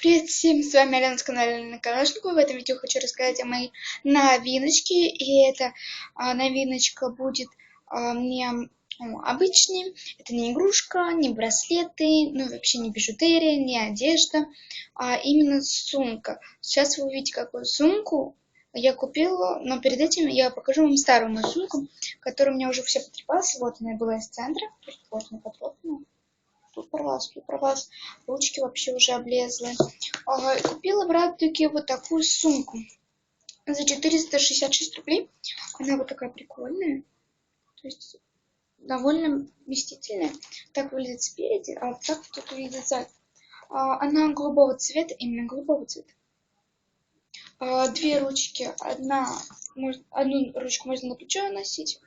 Привет всем, с вами Алена с канала Алена. В этом видео хочу рассказать о моей новиночке. И эта а, новиночка будет а, не ну, обычной. Это не игрушка, не браслеты, ну вообще не бижутерия, не одежда, а именно сумка. Сейчас вы увидите, какую сумку я купила, но перед этим я покажу вам старую мою сумку, которая у меня уже все потрепалась. Вот она была из центра, вот она тут порвалась, тут порвалась, ручки вообще уже облезлые. А, купила в Радуге вот такую сумку за 466 рублей. Она вот такая прикольная, то есть довольно вместительная. Так выглядит спереди, а так тут выглядит сзади. А, она голубого цвета, именно голубого цвета. А, две ручки, одна, одну ручку можно на плечо носить,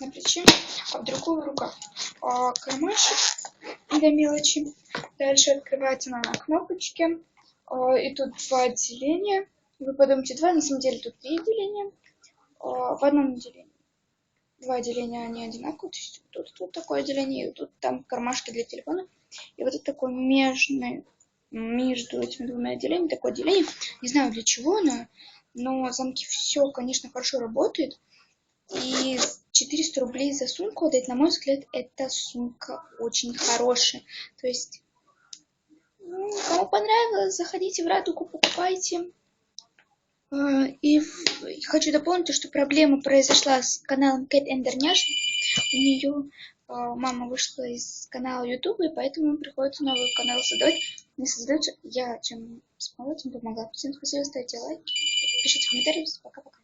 на плече, а в другую рукав. А, кармашек для мелочи. Дальше открывается она на кнопочке. И тут два отделения. Вы подумайте, два, на самом деле тут три отделения. В одном отделении. Два отделения, они одинаковые. То есть тут, тут такое отделение, и тут там кармашки для телефона. И вот это такой межный, между этими двумя отделениями, такое отделение. Не знаю для чего оно, но замки все, конечно, хорошо работает. И 400 рублей за сумку отдать, на мой взгляд, эта сумка очень хорошая. То есть, ну, кому понравилось, заходите в Радугу, покупайте. А, и хочу дополнить, что проблема произошла с каналом Кэт Эндерняш. У нее а, мама вышла из канала Ютуба, и поэтому приходится новый канал создавать. Не создать, я чем смогла, тем помогла. Всем спасибо, ставьте лайки, пишите комментарии. Пока-пока.